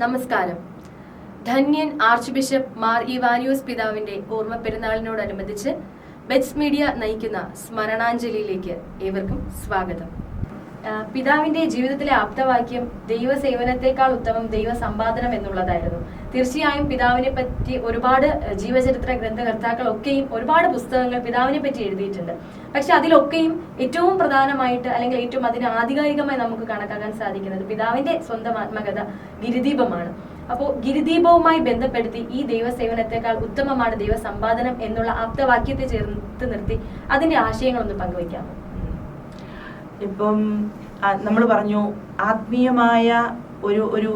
നമസ്കാരം. ധന്യൻ archbishop Mar Ivanios പിതാവിന്റെ ഓർമ്മ പെരുന്നാളിനോടനുബന്ധിച്ച് ബെറ്റ്സ് മീഡിയ നയിക്കുന്ന സ്മരണാഞ്ജലിയിലേക്ക് ഏവർക്കും സ്വാഗതം. പിതാവിന്റെ ജീവിതത്തിലെ ആപ്തവാക്യം ദൈവസേവനത്തെക്കാൾ ഉത്തമം ദൈവ സമ്പാദനം എന്നുള്ളതായിരുന്നു. തീർച്ചയായും പിതാവിനെ പറ്റി ഒരുപാട് ജീവചരിത്ര ഗ്രന്ഥകർത്താക്കളൊക്കെയും ഒരുപാട് പുസ്തകങ്ങൾ പിതാവിനെ പറ്റി എഴുതിയിട്ടുണ്ട്. പക്ഷെ അതിലൊക്കെയും ഏറ്റവും പ്രധാനമായിട്ട് അല്ലെങ്കിൽ ഏറ്റവും അതിന് ആധികാരികമായി നമുക്ക് കണക്കാക്കാൻ സാധിക്കുന്നത് പിതാവിന്റെ സ്വന്തം ആത്മകഥ ഗിരിദീപമാണ്. അപ്പോൾ ഗിരിദീപവുമായി ബന്ധപ്പെടുത്തി ഈ ദൈവസേവനത്തെക്കാൾ ഉത്തമമാണ് ദൈവസമ്പാദനം എന്നുള്ള ആപ്തവാക്യത്തെ ചേർത്ത് നിർത്തി അതിന്റെ ആശയങ്ങളൊന്ന് പങ്കുവയ്ക്കാമോ? ഇപ്പം നമ്മൾ പറഞ്ഞു ആത്മീയമായ ഒരു ഒരു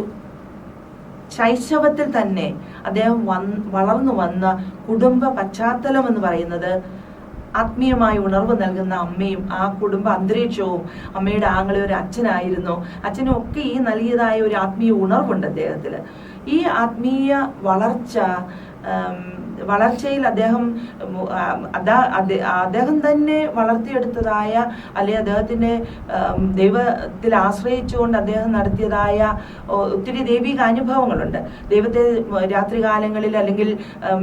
ശൈശവത്തിൽ തന്നെ അദ്ദേഹം വന്ന് വളർന്നു വന്ന കുടുംബ പശ്ചാത്തലം എന്ന് പറയുന്നത് ആത്മീയമായ ഉണർവ് നൽകുന്ന അമ്മയും ആ കുടുംബ അന്തരീക്ഷവും അമ്മയുടെ ആങ്ങളെ ഒരു അച്ഛനായിരുന്നു. അച്ഛനും ഒക്കെ ഈ നൽകിയതായ ഒരു ആത്മീയ ഉണർവുണ്ട് അദ്ദേഹത്തിൽ ഈ ആത്മീയ വളർച്ച വളർച്ചയിൽ അദ്ദേഹം അദ്ദേഹം തന്നെ വളർത്തിയെടുത്തതായ അല്ലെ അദ്ദേഹത്തിന്റെ ദൈവത്തിൽ ആശ്രയിച്ചുകൊണ്ട് അദ്ദേഹം നടത്തിയതായ ഒത്തിരി ദൈവിക അനുഭവങ്ങളുണ്ട്. ദൈവത്തെ രാത്രികാലങ്ങളിൽ അല്ലെങ്കിൽ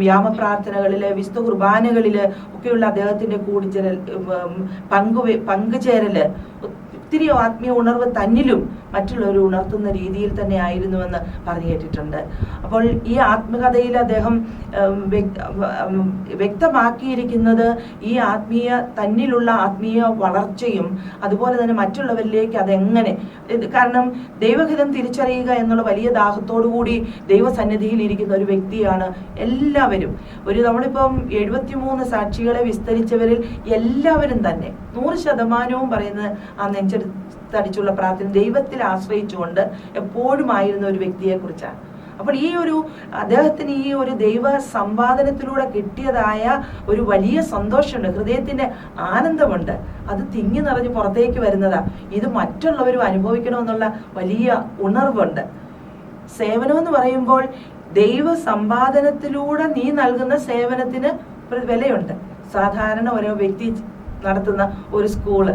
യാമപ്രാർത്ഥനകളിൽ വിശുദ്ധ കുർബാനകളിൽ ഒക്കെയുള്ള അദ്ദേഹത്തിന്റെ കൂടിച്ചേരൽ ഉം, പങ്കുവെ പങ്കുചേരൽ ഒത്തിരി ആത്മീയ ഉണർവ് തന്നിലും മറ്റുള്ളവർ ഉണർത്തുന്ന രീതിയിൽ തന്നെ ആയിരുന്നുവെന്ന് പറഞ്ഞു കേട്ടിട്ടുണ്ട്. അപ്പോൾ ഈ ആത്മകഥയിൽ അദ്ദേഹം വ്യക്തമാക്കിയിരിക്കുന്നത് ഈ ആത്മീയ തന്നിലുള്ള ആത്മീയ വളർച്ചയും അതുപോലെ തന്നെ മറ്റുള്ളവരിലേക്ക് അതെങ്ങനെ കാരണം ദൈവഹിതം തിരിച്ചറിയുക എന്നുള്ള വലിയ ദാഹത്തോടു കൂടി ദൈവസന്നിധിയിൽ ഇരിക്കുന്ന ഒരു വ്യക്തിയാണ് എല്ലാവരും. ഒരു നമ്മളിപ്പം എഴുപത്തിമൂന്ന് സാക്ഷികളെ വിസ്തരിച്ചവരിൽ എല്ലാവരും തന്നെ. നൂറ് ശതമാനവും പറയുന്നത് ആ നെഞ്ചെടുത്തടിച്ചുള്ള പ്രാർത്ഥന ദൈവത്തിൽ ആശ്രയിച്ചുകൊണ്ട് എപ്പോഴും ആയിരുന്ന ഒരു വ്യക്തിയെ കുറിച്ചാണ് അപ്പോൾ ഈ ഒരു അദ്ദേഹത്തിന് ഈ ഒരു ദൈവ സമ്പാദനത്തിലൂടെ കിട്ടിയതായ ഒരു വലിയ സന്തോഷമുണ്ട് ഹൃദയത്തിന്റെ ആനന്ദമുണ്ട്. അത് തിങ്ങി നിറഞ്ഞ് പുറത്തേക്ക് വരുന്നതാ. ഇത് മറ്റുള്ളവരും അനുഭവിക്കണമെന്നുള്ള വലിയ ഉണർവുണ്ട്. സേവനം എന്ന് പറയുമ്പോൾ ദൈവ സമ്പാദനത്തിലൂടെ നീ നൽകുന്ന സേവനത്തിന് വിലയുണ്ട്. സാധാരണ ഓരോ വ്യക്തി നടത്തുന്ന ഒരു സ്കൂൾ.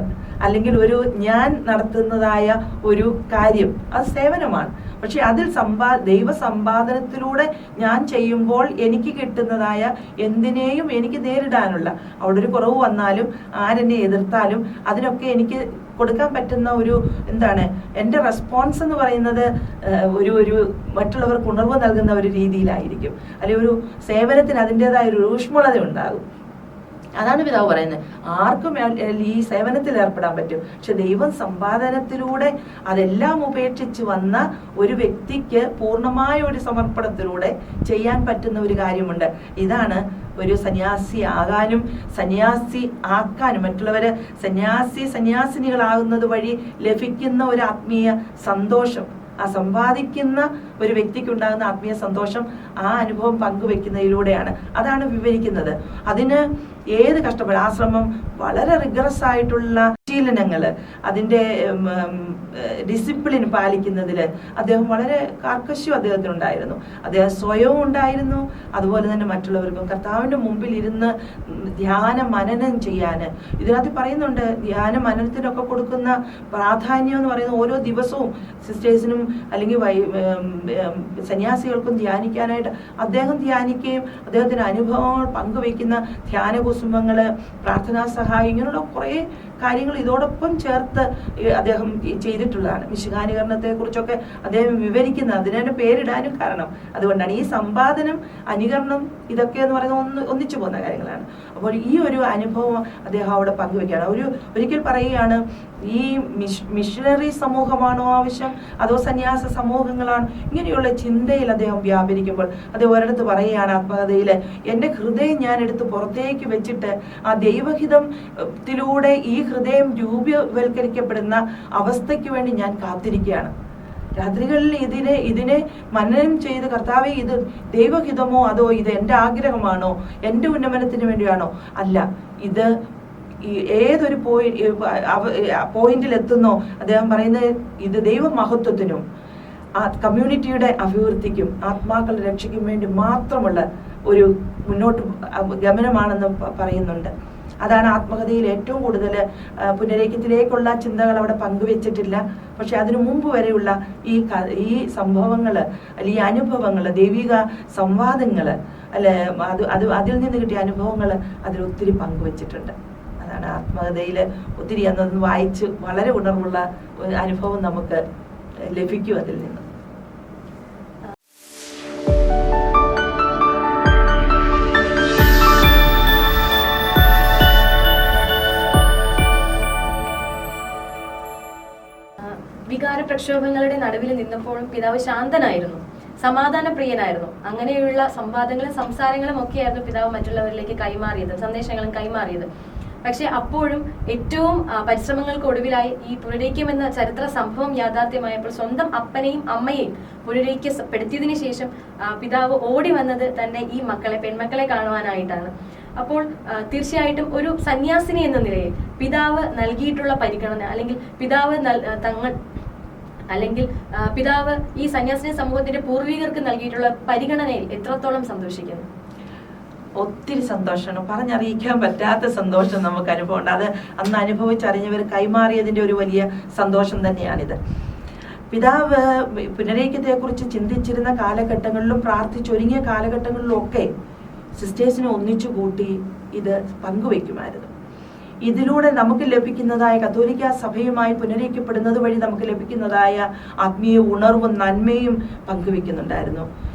അല്ലെങ്കിൽ ഒരു ഞാൻ നടത്തുന്നതായ ഒരു കാര്യം. അത് സേവനമാണ്. പക്ഷെ അതിൽ സമ്പാ ദൈവ സമ്പാദനത്തിലൂടെ ഞാൻ ചെയ്യുമ്പോൾ എനിക്ക് കിട്ടുന്നതായ എന്തിനേയും എനിക്ക് നേരിടാനുള്ള. അവിടെ ഒരു കുറവ് വന്നാലും ആരെന്നെ എതിർത്താലും അതിനൊക്കെ എനിക്ക് കൊടുക്കാൻ പറ്റുന്ന ഒരു എന്താണ് എന്റെ റെസ്പോൺസ് എന്ന് പറയുന്നത് ഒരു ഒരു മറ്റുള്ളവർക്ക് ഉണർവ് നൽകുന്ന ഒരു രീതിയിലായിരിക്കും. അല്ലെങ്കിൽ ഒരു സേവനത്തിന് അതിന്റെതായ ഒരു ഊഷ്മളത ഉണ്ടാകും. അതാണ് പിതാവ് പറയുന്നത്. ആർക്കും ഈ സേവനത്തിൽ ഏർപ്പെടാൻ പറ്റും. പക്ഷെ ദൈവം സമ്പാദനത്തിലൂടെ അതെല്ലാം ഉപേക്ഷിച്ച് വന്ന ഒരു വ്യക്തിക്ക് പൂർണമായ ഒരു സമർപ്പണത്തിലൂടെ ചെയ്യാൻ പറ്റുന്ന ഒരു കാര്യമുണ്ട്. ഇതാണ് ഒരു സന്യാസി ആകാനും സന്യാസി ആക്കാനും. മറ്റുള്ളവര് സന്യാസി സന്യാസിനികളാകുന്നത് വഴി ലഭിക്കുന്ന ഒരു ആത്മീയ സന്തോഷം ആ സമ്പാദിക്കുന്ന ഒരു വ്യക്തിക്ക് ഉണ്ടാകുന്ന ആത്മീയ സന്തോഷം ആ അനുഭവം പങ്കുവെക്കുന്നതിലൂടെയാണ്. അതാണ് വിവരിക്കുന്നത്. അതിന് ഏത് കഷ്ടപ്പെട? ആ ശ്രമം വളരെ റിഗ്രസ് ആയിട്ടുള്ള പരിശീലനങ്ങൾ അതിന്റെ ഡിസിപ്ലിൻ പാലിക്കുന്നതിൽ അദ്ദേഹം വളരെ കാർക്കശ്യം അദ്ദേഹത്തിനുണ്ടായിരുന്നു. അദ്ദേഹം സ്വയവും ഉണ്ടായിരുന്നു. അതുപോലെ തന്നെ മറ്റുള്ളവർക്കും കർത്താവിന്റെ മുമ്പിൽ ഇരുന്ന് ധ്യാന മനനം ചെയ്യാൻ ഇതിനകത്ത് പറയുന്നുണ്ട് ധ്യാന മനനത്തിനൊക്കെ കൊടുക്കുന്ന പ്രാധാന്യം എന്ന് പറയുന്നത് ഓരോ ദിവസവും സിസ്റ്റേഴ്സിനും അല്ലെങ്കിൽ സന്യാസികൾക്കും ധ്യാനിക്കാനായിട്ട് അദ്ദേഹം ധ്യാനിക്കുകയും അദ്ദേഹത്തിന്റെ അനുഭവങ്ങൾ പങ്കുവയ്ക്കുന്ന ധ്യാന കുസുമങ്ങൾ പ്രാർത്ഥനാ സഹായം ഇങ്ങനെയുള്ള കുറേ കാര്യങ്ങൾ ഇതോടൊപ്പം ചേർത്ത് അദ്ദേഹം ചെയ്തിട്ടുള്ളതാണ്. മിശുകാനുകരണത്തെ കുറിച്ചൊക്കെ അദ്ദേഹം വിവരിക്കുന്നത് അതിനെ പേരിടാനും കാരണം. അതുകൊണ്ടാണ് ഈ സമ്പാദനം അനുകരണം ഇതൊക്കെ എന്ന് പറയുന്നത് ഒന്ന് ഒന്നിച്ചു പോകുന്ന കാര്യങ്ങളാണ്. അപ്പോൾ ഈ ഒരു അനുഭവം അദ്ദേഹം അവിടെ പങ്കുവെക്കുകയാണ് ഒരു ഒരിക്കൽ പറയുകയാണ് ഈ മിഷ് മിഷണറി സമൂഹമാണോ ആവശ്യം? അതോ സന്യാസ സമൂഹങ്ങളാണ്? ഇങ്ങനെയുള്ള ചിന്തയിൽ അദ്ദേഹം വ്യാപരിക്കുമ്പോൾ അത് ഒരിടത്ത് പറയുകയാണ് ആത്മകഥയിൽ എന്റെ ഹൃദയം ഞാൻ എടുത്ത് പുറത്തേക്ക് വെച്ചിട്ട് ആ ദൈവഹിതം ത്തിലൂടെ ഈ ഹൃദയം രൂപവൽക്കരിക്കപ്പെടുന്ന അവസ്ഥയ്ക്ക് വേണ്ടി ഞാൻ കാത്തിരിക്കുകയാണ്. രാത്രികളിൽ ഇതിനെ ഇതിനെ മനനം ചെയ്ത് കർത്താവെ ഇത് ദൈവഹിതമോ? അതോ ഇത് എന്റെ ആഗ്രഹമാണോ? എന്റെ ഉന്നമനത്തിന് വേണ്ടിയാണോ? അല്ല ഇത് ഈ ഏതൊരു പോയിന്റ് പോയിന്റിൽ എത്തുന്നോ? അദ്ദേഹം പറയുന്നത് ഇത് ദൈവ മഹത്വത്തിനും ആ കമ്മ്യൂണിറ്റിയുടെ അഭിവൃദ്ധിക്കും ആത്മാക്കളുടെ രക്ഷയ്ക്കും വേണ്ടി മാത്രമുള്ള ഒരു മുന്നോട്ട് ഗമനമാണെന്ന് പറയുന്നുണ്ട്. അതാണ് ആത്മകഥയിൽ ഏറ്റവും കൂടുതൽ പുനരേക്യത്തിലേക്കുള്ള ചിന്തകൾ അവിടെ പങ്കുവെച്ചിട്ടില്ല. പക്ഷെ അതിനു മുമ്പ് വരെയുള്ള ഈ ഈ സംഭവങ്ങൾ അല്ലെങ്കിൽ ഈ അനുഭവങ്ങൾ ദൈവിക സംവാദങ്ങൾ അല്ലെ അത് അത് അതിൽ നിന്ന് കിട്ടിയ അനുഭവങ്ങൾ അതിൽ ഒത്തിരി പങ്കുവെച്ചിട്ടുണ്ട്. അതാണ് ആത്മകഥയിൽ ഒത്തിരി അന്നൊന്ന് വായിച്ച് വളരെ ഉണർവുള്ള ഒരു അനുഭവം നമുക്ക് ലഭിക്കും അതിൽ നിന്ന്. വികാര പ്രക്ഷോഭങ്ങളുടെ നടുവിൽ നിന്നപ്പോഴും പിതാവ് ശാന്തനായിരുന്നു. സമാധാന പ്രിയനായിരുന്നു അങ്ങനെയുള്ള സംവാദങ്ങളും സംസാരങ്ങളും ഒക്കെയായിരുന്നു പിതാവ് മറ്റുള്ളവരിലേക്ക് കൈമാറിയത് സന്ദേശങ്ങളും കൈമാറിയത്. പക്ഷെ അപ്പോഴും ഏറ്റവും പരിശ്രമങ്ങൾക്ക് പരിശ്രമങ്ങൾക്കൊടുവിലായി ഈ പുനരൈക്യം എന്ന ചരിത്ര സംഭവം യാഥാർത്ഥ്യമായപ്പോൾ സ്വന്തം അപ്പനെയും അമ്മയെയും പുനരൈക്യപ്പെടുത്തിയതിനു ശേഷം പിതാവ് ഓടി വന്നത് തന്റെ ഈ മക്കളെ പെൺമക്കളെ കാണുവാനായിട്ടാണ്. അപ്പോൾ തീർച്ചയായിട്ടും ഒരു സന്യാസിനി എന്ന നിലയിൽ പിതാവ് നൽകിയിട്ടുള്ള പരിഗണന അല്ലെങ്കിൽ പിതാവ് തങ്ങൾ അല്ലെങ്കിൽ പിതാവ് ഈ സന്യാസിനി സമൂഹത്തിന്റെ പൂർവികർക്ക് നൽകിയിട്ടുള്ള പരിഗണനയിൽ എത്രത്തോളം സന്തോഷിക്കുന്നു? ഒത്തിരി സന്തോഷമാണ്. പറഞ്ഞറിയിക്കാൻ പറ്റാത്ത സന്തോഷം നമുക്ക് അനുഭവമുണ്ട്. അത് അന്ന് അനുഭവിച്ചറിഞ്ഞവർ കൈമാറിയതിന്റെ ഒരു വലിയ സന്തോഷം തന്നെയാണിത്. പിതാവ് പുനരൈക്യത്തെക്കുറിച്ച് ചിന്തിച്ചിരുന്ന കാലഘട്ടങ്ങളിലും പ്രാർത്ഥിച്ചൊരുങ്ങിയ കാലഘട്ടങ്ങളിലും ഒക്കെ സിസ്റ്റേഴ്സിനെ ഒന്നിച്ചു കൂട്ടി ഇത് പങ്കുവെക്കുമായിരുന്നു ഇതിലൂടെ നമുക്ക് ലഭിക്കുന്നതായ കത്തോലിക്ക സഭയുമായി പുനരേക്കപ്പെടുന്നത് വഴി നമുക്ക് ലഭിക്കുന്നതായ ആത്മീയ ഉണർവും നന്മയും പങ്കുവെക്കുന്നുണ്ടായിരുന്നു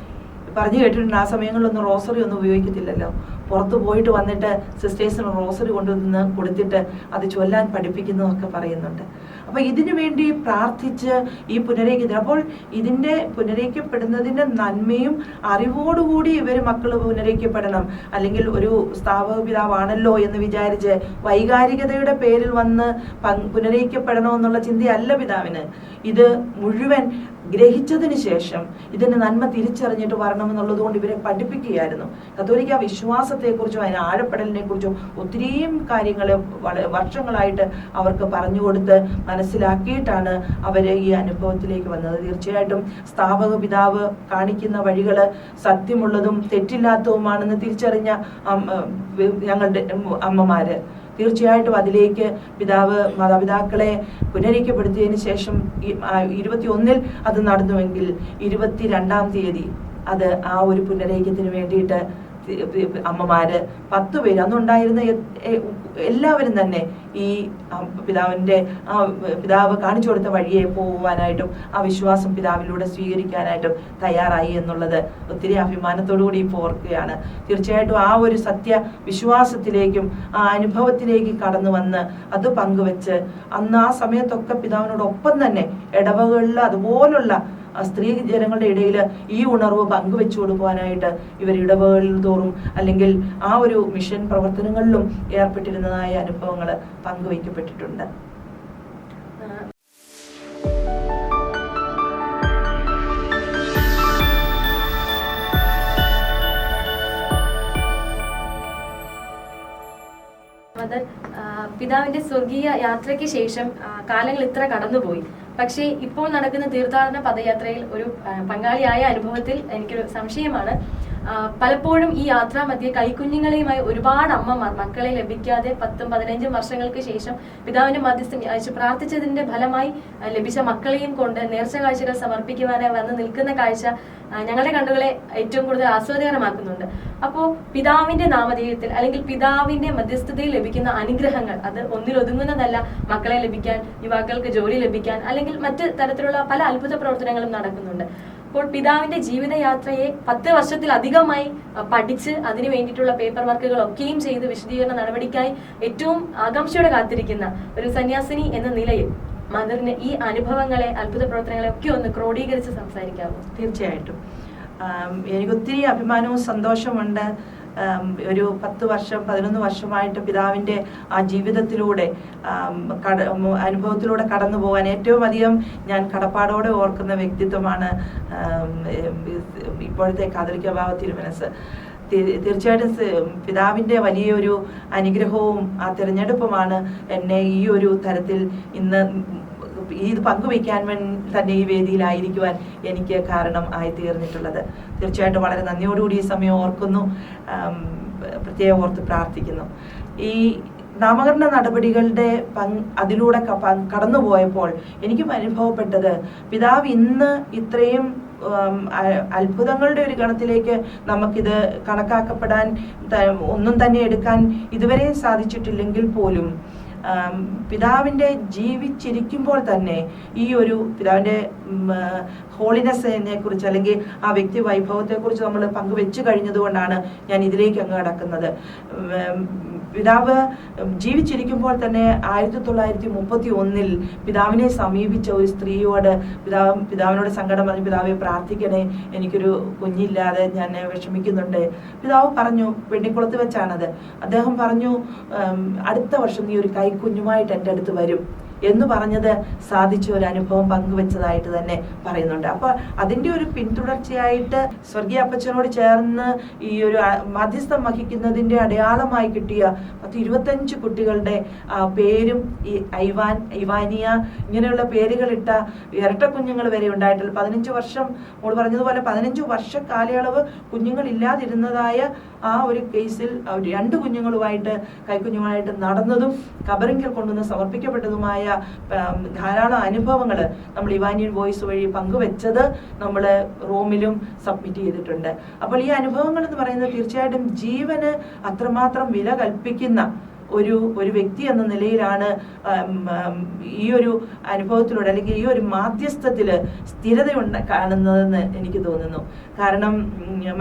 പറഞ്ഞു കേട്ടിട്ടുണ്ട് ആ സമയങ്ങളിലൊന്നും റോസറി ഒന്നും ഉപയോഗിക്കത്തില്ലല്ലോ. പുറത്ത് പോയിട്ട് വന്നിട്ട് സിസ്റ്റേഴ്സിന് റോസറി കൊണ്ടുവന്ന് കൊടുത്തിട്ട് അത് ചൊല്ലാൻ പഠിപ്പിക്കുന്നതൊക്കെ പറയുന്നുണ്ട്. അപ്പൊ ഇതിനു വേണ്ടി പ്രാർത്ഥിച്ച് ഈ പുനരേഖിത അപ്പോൾ ഇതിന്റെ പുനരേഖപ്പെടുന്നതിന്റെ നന്മയും അറിവോടുകൂടി ഇവർ മക്കൾ പുനരേഖപ്പെടണം അല്ലെങ്കിൽ ഒരു സ്ഥാപക പിതാവാണല്ലോ എന്ന് വിചാരിച്ച് വൈകാരികതയുടെ പേരിൽ വന്ന് പുനരേഖപ്പെടണോ എന്നുള്ള ചിന്തയല്ല പിതാവിന്. ഇത് മുഴുവൻ ഗ്രഹിച്ചതിന് ശേഷം ഇതിന്റെ നന്മ തിരിച്ചറിഞ്ഞിട്ട് വരണമെന്നുള്ളത് കൊണ്ട് ഇവരെ പഠിപ്പിക്കുകയായിരുന്നു. കത്തോലിക്ക വിശ്വാസത്തെക്കുറിച്ചും അതിന് ആഴപ്പെടലിനെ കുറിച്ചും ഒത്തിരിയും കാര്യങ്ങൾ വർഷങ്ങളായിട്ട് അവർക്ക് പറഞ്ഞു കൊടുത്ത് മനസ്സിലാക്കിയിട്ടാണ് അവർ ഈ അനുഭവത്തിലേക്ക് വന്നത്. തീർച്ചയായിട്ടും സ്ഥാപക പിതാവ് കാണിക്കുന്ന വഴികൾ സത്യമുള്ളതും തെറ്റില്ലാത്തതുമാണെന്ന് തിരിച്ചറിഞ്ഞ ഞങ്ങളുടെ അമ്മമാര്. തീർച്ചയായിട്ടും അതിലേക്ക് പിതാവ് മാതാപിതാക്കളെ പുനരീക്കപ്പെടുത്തിയതിന് ശേഷം ഇരുപത്തി ഒന്നിൽ അത് നടന്നുവെങ്കിൽ ഇരുപത്തിരണ്ടാം തീയതി അത് ആ ഒരു പുനരൈക്യത്തിന് വേണ്ടിയിട്ട് അമ്മമാര് പത്ത് പേര് അന്നുണ്ടായിരുന്ന എല്ലാവരും തന്നെ ഈ പിതാവിന്റെ ആ പിതാവ് കാണിച്ചു കൊടുത്ത വഴിയെ പോകുവാനായിട്ടും ആ വിശ്വാസം പിതാവിലൂടെ സ്വീകരിക്കാനായിട്ടും തയ്യാറായി എന്നുള്ളത് ഒത്തിരി അഭിമാനത്തോടു കൂടി ഇപ്പോൾ ഓർക്കുകയാണ്. തീർച്ചയായിട്ടും ആ ഒരു സത്യ വിശ്വാസത്തിലേക്കും ആ അനുഭവത്തിലേക്ക് കടന്നു വന്ന് അത് പങ്കുവെച്ച് അന്ന് ആ സമയത്തൊക്കെ പിതാവിനോടൊപ്പം തന്നെ ഇടവകളിൽ അതുപോലുള്ള സ്ത്രീ ജനങ്ങളുടെ ഇടയിൽ ഈ ഉണർവ് പങ്കുവെച്ചു കൊടുക്കുവാനായിട്ട് ഇവർ ഇടവകളിൽ തോറും അല്ലെങ്കിൽ ആ ഒരു മിഷൻ പ്രവർത്തനങ്ങളിലും ഏർപ്പെട്ടിരുന്നതായ അനുഭവങ്ങൾ പങ്കുവയ്ക്കപ്പെട്ടിട്ടുണ്ട്. പിതാവിന്റെ സ്വർഗീയ യാത്രയ്ക്ക് ശേഷം കാലങ്ങൾ ഇത്ര കടന്നുപോയി. പക്ഷേ ഇപ്പോൾ നടക്കുന്ന തീർത്ഥാടന പദയാത്രയിൽ ഒരു പങ്കാളിയായ അനുഭവത്തിൽ എനിക്കൊരു സംശയമാണ്. പലപ്പോഴും ഈ യാത്രാ മധ്യേ കൈക്കുഞ്ഞുങ്ങളെയുമായി ഒരുപാട് അമ്മമാർ മക്കളെ ലഭിക്കാതെ പത്തും പതിനഞ്ചും വർഷങ്ങൾക്ക് ശേഷം പിതാവിന്റെ മധ്യസ്ഥം അയച്ച് പ്രാർത്ഥിച്ചതിന്റെ ഫലമായി ലഭിച്ച മക്കളെയും കൊണ്ട് നേർച്ച കാഴ്ചകൾ സമർപ്പിക്കുവാനായി വന്ന് നിൽക്കുന്ന കാഴ്ച ഞങ്ങളുടെ കണ്ണുകളെ ഏറ്റവും കൂടുതൽ ആസ്വാദകരമാക്കുന്നുണ്ട്. അപ്പോൾ പിതാവിന്റെ നാമധേയത്തിൽ അല്ലെങ്കിൽ പിതാവിന്റെ മധ്യസ്ഥതയിൽ ലഭിക്കുന്ന അനുഗ്രഹങ്ങൾ അത് ഒന്നിലൊതുങ്ങുന്നതല്ല മക്കളെ ലഭിക്കാൻ യുവാക്കൾക്ക് ജോലി ലഭിക്കാൻ അല്ലെങ്കിൽ മറ്റ് തരത്തിലുള്ള പല അത്ഭുത പ്രവർത്തനങ്ങളും നടക്കുന്നുണ്ട്. അപ്പോൾ പിതാവിന്റെ ജീവിതയാത്രയെ പത്ത് വർഷത്തിലധികമായി പഠിച്ച് അതിനു വേണ്ടിയിട്ടുള്ള പേപ്പർ വർക്കുകൾ ഒക്കെയും ചെയ്ത് വിശദീകരണ നടപടിക്കായി ഏറ്റവും ആകാംക്ഷയോടെ കാത്തിരിക്കുന്ന ഒരു സന്യാസിനി എന്ന നിലയിൽ മദറിന് ഈ അനുഭവങ്ങളെ അത്ഭുത പ്രവർത്തനങ്ങളെ ഒക്കെ ഒന്ന് ക്രോഡീകരിച്ച് സംസാരിക്കാമോ തീർച്ചയായിട്ടും. എനിക്ക് ഒത്തിരി അഭിമാനവും സന്തോഷമുണ്ട് ഒരു പത്ത് വർഷം പതിനൊന്ന് വർഷമായിട്ട് പിതാവിന്റെ ആ ജീവിതത്തിലൂടെ അനുഭവത്തിലൂടെ കടന്നു പോകാൻ ഏറ്റവും അധികം ഞാൻ കടപ്പാടോടെ ഓർക്കുന്ന വ്യക്തിത്വമാണ് ഇപ്പോഴത്തെ കാതലിക്ക ബാബ തിരുമനസ്. തീർച്ചയായിട്ടും പിതാവിന്റെ വലിയൊരു അനുഗ്രഹവും ആ തിരഞ്ഞെടുപ്പുമാണ് എന്നെ ഈ ഒരു തരത്തിൽ ഇന്ന് ഇത് പങ്കുവയ്ക്കാൻ തന്നെ ഈ വേദിയിലായിരിക്കുവാൻ എനിക്ക് കാരണം ആയി തീർന്നിട്ടുള്ളത് തീർച്ചയായിട്ടും വളരെ നന്ദിയോടുകൂടി ഈ സമയം ഓർക്കുന്നു. പ്രത്യേകം ഓർത്ത് പ്രാർത്ഥിക്കുന്നു. ഈ നാമകരണ നടപടികളുടെ പങ് അതിലൂടെ കടന്നുപോയപ്പോൾ എനിക്കും അനുഭവപ്പെട്ടത് പിതാവ് ഇന്ന് ഇത്രയും അത്ഭുതങ്ങളുടെ ഒരു ഗണത്തിലേക്ക് നമുക്കിത് കണക്കാക്കപ്പെടാൻ ഒന്നും തന്നെ എടുക്കാൻ ഇതുവരെ സാധിച്ചിട്ടില്ലെങ്കിൽ പോലും പിതാവിന്റെ ജീവിച്ചിരിക്കുമ്പോൾ തന്നെ ഈ ഒരു പിതാവിന്റെ ഹോളിനെസ്സിനെ കുറിച്ച് അല്ലെങ്കിൽ ആ വ്യക്തി വൈഭവത്തെക്കുറിച്ച് നമ്മൾ പങ്കുവെച്ചു കഴിഞ്ഞതുകൊണ്ടാണ് ഞാൻ ഇതിലേക്ക് അങ്ങ് കടക്കുന്നത്. പിതാവ് ജീവിച്ചിരിക്കുമ്പോൾ തന്നെ ആയിരത്തി തൊള്ളായിരത്തി മുപ്പത്തി ഒന്നിൽ പിതാവിനെ സമീപിച്ച ഒരു സ്ത്രീയോട് പിതാവ് പിതാവിനോട് സങ്കടം പറഞ്ഞു പിതാവെ പ്രാർത്ഥിക്കണേ എനിക്കൊരു കുഞ്ഞില്ലാതെ ഞാൻ വിഷമിക്കുന്നുണ്ട്. പിതാവ് പറഞ്ഞു വെണ്ണിക്കുളത്ത് വെച്ചാണത്. അദ്ദേഹം പറഞ്ഞു അടുത്ത വർഷം നീ ഒരു കൈക്കുഞ്ഞുമായിട്ട് എന്റെ അടുത്ത് വരും. എന്ന് പറഞ്ഞത് സാധിച്ച ഒരു അനുഭവം പങ്കുവെച്ചതായിട്ട് തന്നെ പറയുന്നുണ്ട്. അപ്പോൾ അതിന്റെ ഒരു പിന്തുടർച്ചയായിട്ട് സ്വർഗീയ അപ്പച്ചനോട് ചേർന്ന് ഈ ഒരു മധ്യസ്ഥം വഹിക്കുന്നതിന്റെ അടയാളമായി കിട്ടിയ പത്ത് ഇരുപത്തഞ്ച് കുട്ടികളുടെ പേരും ഈ ഐവാൻ ഐവാനിയ ഇങ്ങനെയുള്ള പേരുകളിട്ട ഇരട്ട കുഞ്ഞുങ്ങൾ വരെ ഉണ്ടായിട്ടില്ല പതിനഞ്ച് വർഷം മോൾ പറഞ്ഞതുപോലെ പതിനഞ്ച് വർഷ കാലയളവ് കുഞ്ഞുങ്ങൾ ഇല്ലാതിരുന്നതായ ആ ഒരു കേസിൽ രണ്ട് കുഞ്ഞുങ്ങളുമായിട്ട് കൈക്കുഞ്ഞുമായിട്ട് നടന്നതും കബറിങ്കിൽ കൊണ്ടുവന്ന് സമർപ്പിക്കപ്പെട്ടതുമായ ധാരാളം അനുഭവങ്ങൾ നമ്മൾ ഇവാനിയൻ വോയിസ് വഴി പങ്കുവെച്ചത് നമ്മൾ റൂമിലും സബ്മിറ്റ് ചെയ്തിട്ടുണ്ട്. അപ്പോൾ ഈ അനുഭവങ്ങൾ എന്ന് പറയുന്നത് തീർച്ചയായിട്ടും ജീവന് അത്രമാത്രം വില കൽപ്പിക്കുന്ന ഒരു ഒരു വ്യക്തി എന്ന നിലയിലാണ് ഈ ഒരു അനുഭവത്തിലൂടെ അല്ലെങ്കിൽ ഈ ഒരു മാധ്യസ്ഥത്തിൽ സ്ഥിരതയുണ്ട് കാണുന്നതെന്ന് എനിക്ക് തോന്നുന്നു. കാരണം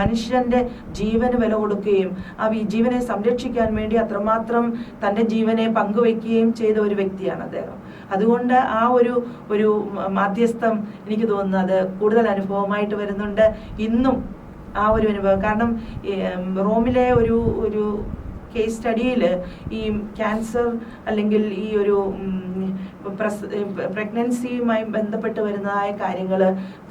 മനുഷ്യന്റെ ജീവന് വില കൊടുക്കുകയും ആ ജീവനെ സംരക്ഷിക്കാൻ വേണ്ടി അത്രമാത്രം തന്റെ ജീവനെ പങ്കുവെക്കുകയും ചെയ്ത ഒരു വ്യക്തിയാണ് അദ്ദേഹം. അതുകൊണ്ട് ആ ഒരു ഒരു മാധ്യസ്ഥം എനിക്ക് തോന്നുന്നത് കൂടുതൽ അനുഭവമായിട്ട് വരുന്നുണ്ട് ഇന്നും ആ ഒരു അനുഭവം. കാരണം റോമിലെ ഒരു ഒരു കേസ് സ്റ്റഡിയിൽ ഈ ക്യാൻസർ അല്ലെങ്കിൽ ഈ ഒരു പ്രഗ്നൻസിയുമായി ബന്ധപ്പെട്ട് വരുന്നതായ കാര്യങ്ങൾ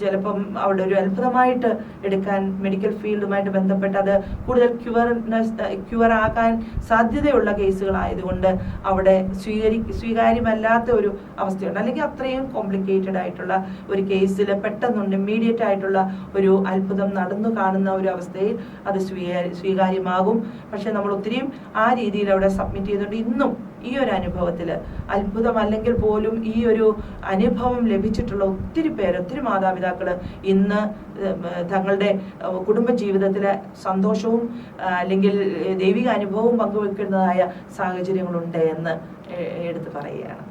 ചിലപ്പം അവിടെ ഒരു അത്ഭുതമായിട്ട് എടുക്കാൻ മെഡിക്കൽ ഫീൽഡുമായിട്ട് ബന്ധപ്പെട്ട് അത് കൂടുതൽ ക്യുവർനെസ് ക്യുവർ ആകാൻ സാധ്യതയുള്ള കേസുകളായതുകൊണ്ട് അവിടെ സ്വീകരി സ്വീകാര്യമല്ലാത്ത ഒരു അവസ്ഥയുണ്ട്. അല്ലെങ്കിൽ അത്രയും കോംപ്ലിക്കേറ്റഡ് ആയിട്ടുള്ള ഒരു കേസിൽ പെട്ടെന്നുണ്ട് ഇമ്മീഡിയറ്റ് ആയിട്ടുള്ള ഒരു അത്ഭുതം നടന്നു കാണുന്ന ഒരു അവസ്ഥയിൽ അത് സ്വീകാര്യ സ്വീകാര്യമാകും. പക്ഷെ നമ്മൾ ഒത്തിരിയും ആ രീതിയിൽ അവിടെ സബ്മിറ്റ് ചെയ്തുകൊണ്ട് ഇന്നും ഈ ഒരു അനുഭവത്തിൽ അത്ഭുതമല്ലെങ്കിൽ പോലും ഈ ഒരു അനുഭവം ലഭിച്ചിട്ടുള്ള ഒത്തിരി പേര് ഒത്തിരി മാതാപിതാക്കൾ ഇന്ന് തങ്ങളുടെ കുടുംബ ജീവിതത്തിലെ സന്തോഷവും അല്ലെങ്കിൽ ദൈവിക അനുഭവവും പങ്കുവെക്കുന്നതായ സാഹചര്യങ്ങളുണ്ട് എന്ന് എടുത്തു പറയുകയാണ്.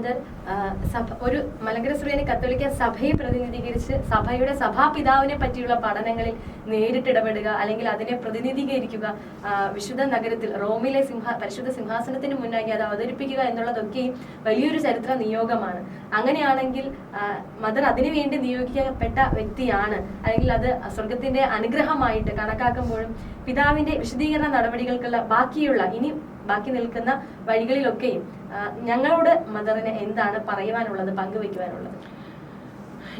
മദർ സഭ ഒരു മലങ്കര ശ്രീയനെ കത്തോലിക്ക സഭയെ പ്രതിനിധീകരിച്ച് സഭയുടെ സഭാപിതാവിനെ പറ്റിയുള്ള പഠനങ്ങളിൽ നേരിട്ട് ഇടപെടുക അല്ലെങ്കിൽ അതിനെ പ്രതിനിധീകരിക്കുക വിശുദ്ധ നഗരത്തിൽ റോമിലെ സിംഹ പരിശുദ്ധ സിംഹാസനത്തിന് മുന്നാക്കി അത് അവതരിപ്പിക്കുക എന്നുള്ളതൊക്കെയും വലിയൊരു ചരിത്ര നിയോഗമാണ്. അങ്ങനെയാണെങ്കിൽ മദർ അതിനുവേണ്ടി നിയോഗിക്കപ്പെട്ട വ്യക്തിയാണ്. അല്ലെങ്കിൽ അത് സ്വർഗത്തിന്റെ അനുഗ്രഹമായിട്ട് കണക്കാക്കുമ്പോഴും പിതാവിന്റെ വിശദീകരണ നടപടികൾക്കുള്ള ബാക്കിയുള്ള ഇനി ബാക്കി നിൽക്കുന്ന വഴികളിലൊക്കെയും ഞങ്ങളോട് മദറിന് എന്താണ് പറയുവാനുള്ളത് പങ്കുവെക്കുവാനുള്ളത്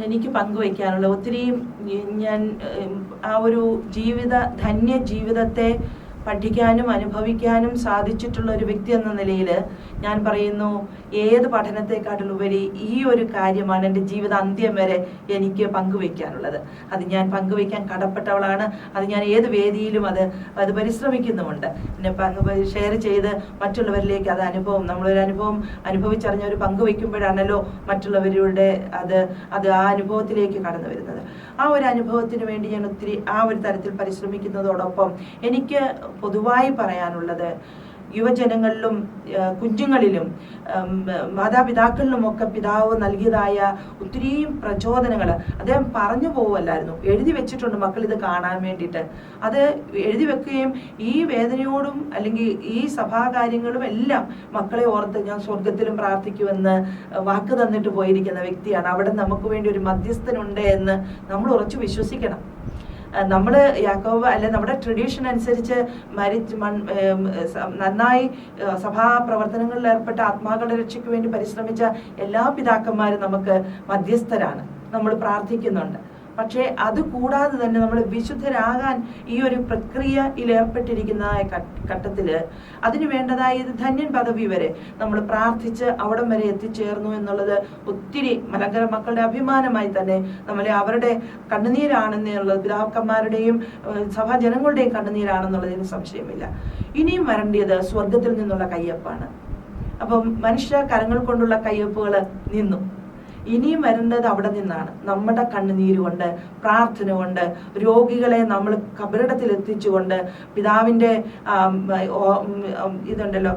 എനിക്ക് പങ്കുവയ്ക്കാനുള്ള ഒത്തിരി ഞാൻ ആ ഒരു ജീവിത ധന്യ ജീവിതത്തെ പഠിക്കാനും അനുഭവിക്കാനും സാധിച്ചിട്ടുള്ള ഒരു വ്യക്തി എന്ന നിലയിൽ ഞാൻ പറയുന്നു ഏത് പഠനത്തെക്കാട്ടിലുപരി ഈ ഒരു കാര്യമാണ് എന്റെ ജീവിത അന്ത്യം വരെ എനിക്ക് പങ്കുവയ്ക്കാനുള്ളത് അത് ഞാൻ പങ്കുവയ്ക്കാൻ കടപ്പെട്ടവളാണ്. അത് ഞാൻ ഏത് വേദിയിലും അത് അത് പരിശ്രമിക്കുന്നുമുണ്ട്. പങ്ക് ഷെയർ ചെയ്ത് മറ്റുള്ളവരിലേക്ക് അത് അനുഭവം നമ്മളൊരു അനുഭവം അനുഭവിച്ചറിഞ്ഞ ഒരു പങ്കുവയ്ക്കുമ്പോഴാണല്ലോ മറ്റുള്ളവരുടെ അത് അത് ആ അനുഭവത്തിലേക്ക് കടന്നു വരുന്നത്. ആ ഒരു അനുഭവത്തിന് വേണ്ടി ഞാൻ ഒത്തിരി ആ ഒരു തരത്തിൽ പരിശ്രമിക്കുന്നതോടൊപ്പം എനിക്ക് പൊതുവായി പറയാനുള്ളത് യുവജനങ്ങളിലും കുഞ്ഞുങ്ങളിലും മാതാപിതാക്കളിലും ഒക്കെ പിതാവ് നൽകിയതായ ഒത്തിരിയും പ്രചോദനങ്ങൾ അദ്ദേഹം പറഞ്ഞു പോവല്ലായിരുന്നു എഴുതി വെച്ചിട്ടുണ്ട് മക്കൾ ഇത് കാണാൻ വേണ്ടിയിട്ട്. അത് എഴുതി വെക്കുകയും ഈ വേദനയോടും അല്ലെങ്കിൽ ഈ സഭാകാര്യങ്ങളും എല്ലാം മക്കളെ ഓർത്ത് ഞാൻ സ്വർഗത്തിലും പ്രാർത്ഥിക്കുമെന്ന് വാക്ക് തന്നിട്ട് പോയിരിക്കുന്ന വ്യക്തിയാണ്. അവിടെ നമുക്ക് വേണ്ടി ഒരു മധ്യസ്ഥനുണ്ട് എന്ന് നമ്മൾ ഉറച്ചു വിശ്വസിക്കണം. നമ്മൾ യാക്കോബ് അല്ലെ നമ്മുടെ ട്രഡീഷൻ അനുസരിച്ച് മരിച്ച് മൺ നന്നായി സഭാ പ്രവർത്തനങ്ങളിൽ ഏർപ്പെട്ട ആത്മാക്കളുടെ രക്ഷയ്ക്ക് വേണ്ടി പരിശ്രമിച്ച എല്ലാ പിതാക്കന്മാരും നമുക്ക് മധ്യസ്ഥരാണ്. നമ്മൾ പ്രാർത്ഥിക്കുന്നുണ്ട്. പക്ഷേ അത് കൂടാതെ തന്നെ നമ്മൾ വിശുദ്ധരാകാൻ ഈ ഒരു പ്രക്രിയയിൽ ഏർപ്പെട്ടിരിക്കുന്ന ഘട്ടത്തിൽ അതിന് വേണ്ടതായ ധന്യൻ പദവി വരെ നമ്മൾ പ്രാർത്ഥിച്ച് അവിടം വരെ എത്തിച്ചേർന്നു എന്നുള്ളത് ഒത്തിരി മലങ്കര മക്കളുടെ അഭിമാനമായി തന്നെ നമ്മളെ അവരുടെ കണ്ണുനീരാണെന്നുള്ളത് പിതാക്കന്മാരുടെയും സഭാ സഭാജനങ്ങളുടെയും കണ്ണുനീരാണെന്നുള്ളതിന് സംശയമില്ല ഇനിയും വരേണ്ടത് സ്വർഗത്തിൽ നിന്നുള്ള കയ്യപ്പാണ്. അപ്പം മനുഷ്യ കരങ്ങൾ കൊണ്ടുള്ള കയ്യൊപ്പുകൾ നിന്നു. ഇനിയും വരേണ്ടത് അവിടെ നിന്നാണ്. നമ്മുടെ കണ്ണുനീര് കൊണ്ട് പ്രാർത്ഥന കൊണ്ട് രോഗികളെ നമ്മൾ കബറിടത്തിൽ എത്തിച്ചുകൊണ്ട് പിതാവിന്റെ ഇതുണ്ടല്ലോ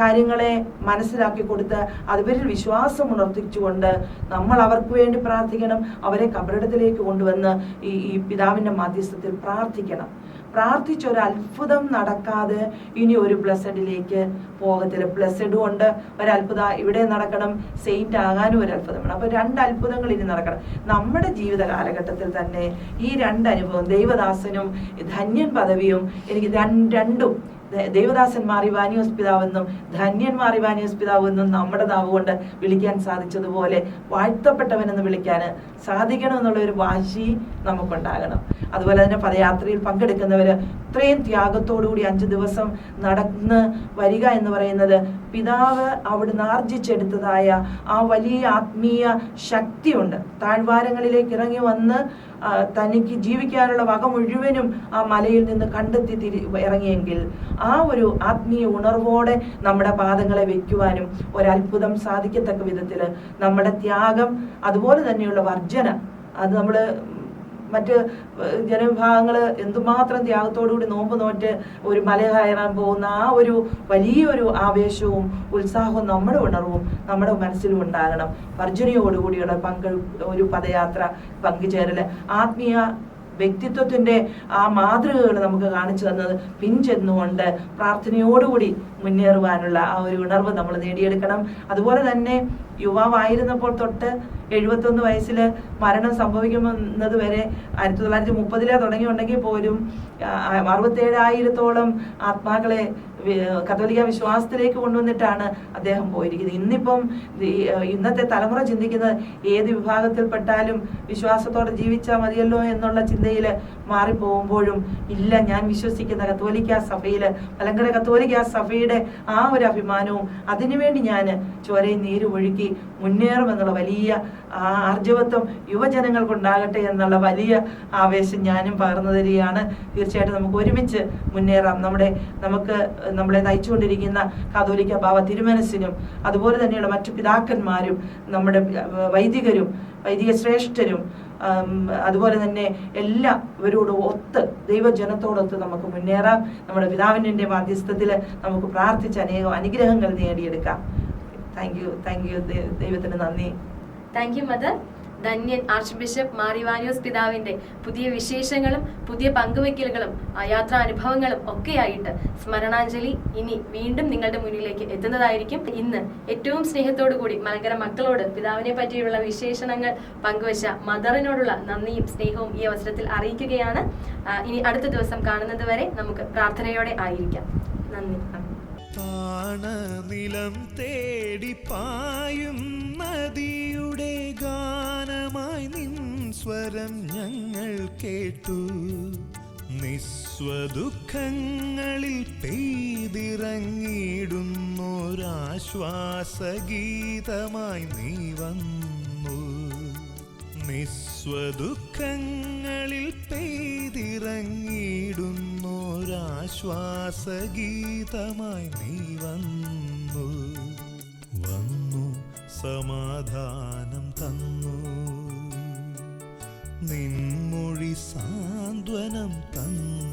കാര്യങ്ങളെ മനസ്സിലാക്കി കൊടുത്ത് അതുവരിൽ വിശ്വാസം ഉണർത്തിച്ചുകൊണ്ട് നമ്മൾ അവർക്ക് വേണ്ടി പ്രാർത്ഥിക്കണം അവരെ കബറിടത്തിലേക്ക് കൊണ്ടുവന്ന് ഈ പിതാവിന്റെ മധ്യസ്ഥത്തിൽ പ്രാർത്ഥിക്കണം. പ്രാർത്ഥിച്ച ഒരു അത്ഭുതം നടക്കാതെ ഇനി ഒരു ബ്ലസ്സഡിലേക്ക് പോകത്തില്ല. ബ്ലസ്സഡും ഉണ്ട്. ഒരു അത്ഭുത ഇവിടെ നടക്കണം. സെയിന്റ് ആകാനും ഒരു അത്ഭുതം വേണം അപ്പൊ രണ്ട് അത്ഭുതങ്ങൾ ഇനി നടക്കണം. നമ്മുടെ ജീവിത കാലഘട്ടത്തിൽ തന്നെ ഈ രണ്ട് അനുഭവം ദൈവദാസനും ധന്യൻ പദവിയും എനിക്ക് രണ്ട് രണ്ടും ദേ- ദേവദാസൻ മാറി വാനിയോസ് പിതാവെന്നും ധന്യൻ മാറി വാനിയോസ് പിതാവെന്നും നമ്മുടെ നാവ് കൊണ്ട് വിളിക്കാൻ സാധിച്ചതുപോലെ വാഴ്ത്തപ്പെട്ടവനെന്ന് വിളിക്കാൻ സാധിക്കണമെന്നുള്ള ഒരു വാശി നമുക്കുണ്ടാകണം. അതുപോലെ തന്നെ പദയാത്രയിൽ പങ്കെടുക്കുന്നവർ ഇത്രയും ത്യാഗത്തോടുകൂടി അഞ്ച് ദിവസം നടന്ന് വരിക എന്ന് പറയുന്നത് പിതാവ് അവിടുന്ന് ആർജിച്ചെടുത്തതായ ആ വലിയ ആത്മീയ ശക്തിയുണ്ട്. താഴ്വാരങ്ങളിലേക്ക് ഇറങ്ങി വന്ന് തനിക്ക് ജീവിക്കാനുള്ള വക മുഴുവനും ആ മലയിൽ നിന്ന് കണ്ടെത്തി തിരി ഇറങ്ങിയെങ്കിൽ ആ ഒരു ആത്മീയ ഉണർവോടെ നമ്മുടെ പാദങ്ങളെ വെക്കുവാനും ഒരത്ഭുതം സാധിക്കത്തക്ക വിധത്തിൽ നമ്മുടെ ത്യാഗം അതുപോലെ തന്നെയുള്ള വർജന അത് നമ്മൾ മറ്റ് ജനവിഭാഗങ്ങൾ എന്തുമാത്രം ത്യാഗത്തോടുകൂടി നോമ്പ് നോറ്റ് ഒരു മല കയറാൻ പോകുന്ന ആ ഒരു വലിയൊരു ആവേശവും ഉത്സാഹവും നമ്മുടെ ഉണർവും നമ്മുടെ മനസ്സിലും ഉണ്ടാകണം. വർജനയോടുകൂടിയുള്ള പങ്ക് ഒരു പദയാത്ര പങ്കുചേരൽ ആത്മീയ വ്യക്തിത്വത്തിന്റെ ആ മാതൃകകൾ നമുക്ക് കാണിച്ചു തന്നത് പിൻചെന്നുകൊണ്ട് പ്രാർത്ഥനയോടുകൂടി മുന്നേറുവാനുള്ള ആ ഒരു ഉണർവ് നമ്മൾ നേടിയെടുക്കണം. അതുപോലെ തന്നെ യുവാവായിരുന്നപ്പോൾ തൊട്ട് എഴുപത്തൊന്ന് വയസ്സിൽ മരണം സംഭവിക്കുന്നത് വരെ ആയിരത്തി തൊള്ളായിരത്തി മുപ്പതിലെ തുടങ്ങിയുണ്ടെങ്കിൽ പോലും അറുപത്തേഴായിരത്തോളം ആത്മാക്കളെ കത്തോലിക്ക വിശ്വാസത്തിലേക്ക് കൊണ്ടുവന്നിട്ടാണ് അദ്ദേഹം പോയിരിക്കുന്നത്. ഇന്നിപ്പം ഇന്നത്തെ തലമുറ ചിന്തിക്കുന്നത് ഏത് വിഭാഗത്തിൽപ്പെട്ടാലും വിശ്വാസത്തോടെ ജീവിച്ചാൽ മതിയല്ലോ എന്നുള്ള ചിന്തയിൽ മാറിപ്പോകുമ്പോഴും ഇല്ല ഞാൻ വിശ്വസിക്കുന്ന കത്തോലിക്ക സഭയിൽ മലങ്കര കത്തോലിക്ക സഭയുടെ ആ ഒരു അഭിമാനവും അതിനുവേണ്ടി ഞാൻ ചോരയും നീര് ഒഴുക്കി മുന്നേറുമെന്നുള്ള വലിയ ആർജവത്വം യുവജനങ്ങൾക്കുണ്ടാകട്ടെ എന്നുള്ള വലിയ ആവേശം ഞാനും പകർന്നു തരികയാണ് തീർച്ചയായിട്ടും നമുക്ക് ഒരുമിച്ച് മുന്നേറാം. നമ്മുടെ നമുക്ക് നമ്മളെ നയിച്ചുകൊണ്ടിരിക്കുന്ന കാതോലിക്ക ബാബ തിരുമനസിനും അതുപോലെ തന്നെയുള്ള മറ്റു പിതാക്കന്മാരും നമ്മുടെ വൈദികരും വൈദിക ശ്രേഷ്ഠരും അതുപോലെ തന്നെ എല്ലാ ഇവരോട് ഒത്ത് ദൈവജനത്തോടൊത്ത് നമുക്ക് മുന്നേറാം. നമ്മുടെ പിതാവിന്റെ മാധ്യസ്ഥത്തിൽ നമുക്ക് പ്രാർത്ഥിച്ച് അനേകം അനുഗ്രഹങ്ങൾ നേടിയെടുക്കാം. താങ്ക് യു താങ്ക് യു ദൈവത്തിന് നന്ദി. താങ്ക് യു മദർ ധന്യൻ ആർച്ച് ബിഷപ്പ് മാറിവാനിയോസ് പിതാവിന്റെ പുതിയ വിശേഷങ്ങളും പുതിയ പങ്കുവെക്കലുകളും യാത്രാ അനുഭവങ്ങളും ഒക്കെയായിട്ട് സ്മരണാഞ്ജലി ഇനി വീണ്ടും നിങ്ങളുടെ മുന്നിലേക്ക് എത്തുന്നതായിരിക്കും. ഇന്ന് ഏറ്റവും സ്നേഹത്തോടു കൂടി മലങ്കര മക്കളോട് പിതാവിനെ പറ്റിയുള്ള വിശേഷണങ്ങൾ പങ്കുവച്ച മദറിനോടുള്ള നന്ദിയും സ്നേഹവും ഈ അവസരത്തിൽ അറിയിക്കുകയാണ്. ഇനി അടുത്ത ദിവസം കാണുന്നത് വരെ നമുക്ക് പ്രാർത്ഥനയോടെ ആയിരിക്കാം. നന്ദി. താണനിലം തേടി പായും നദിയുടെ ഗാനമായി നിൻ സ്വരം ഞങ്ങൾ കേട്ടു. നിസ്വദുഃഖങ്ങളിൽ പെയ്തിറങ്ങിയിടുന്നൊരാശ്വാസഗീതമായി നീ വന്നു. നിസ്വദുഃഖങ്ങളിൽ പെയ്തിറങ്ങിയിടുന്നോരാശ്വാസഗീതമായി നീ വന്നു. വന്നു സമാധാനം തന്നു. നിൻമൊഴി സാന്ത്വനം തന്നു.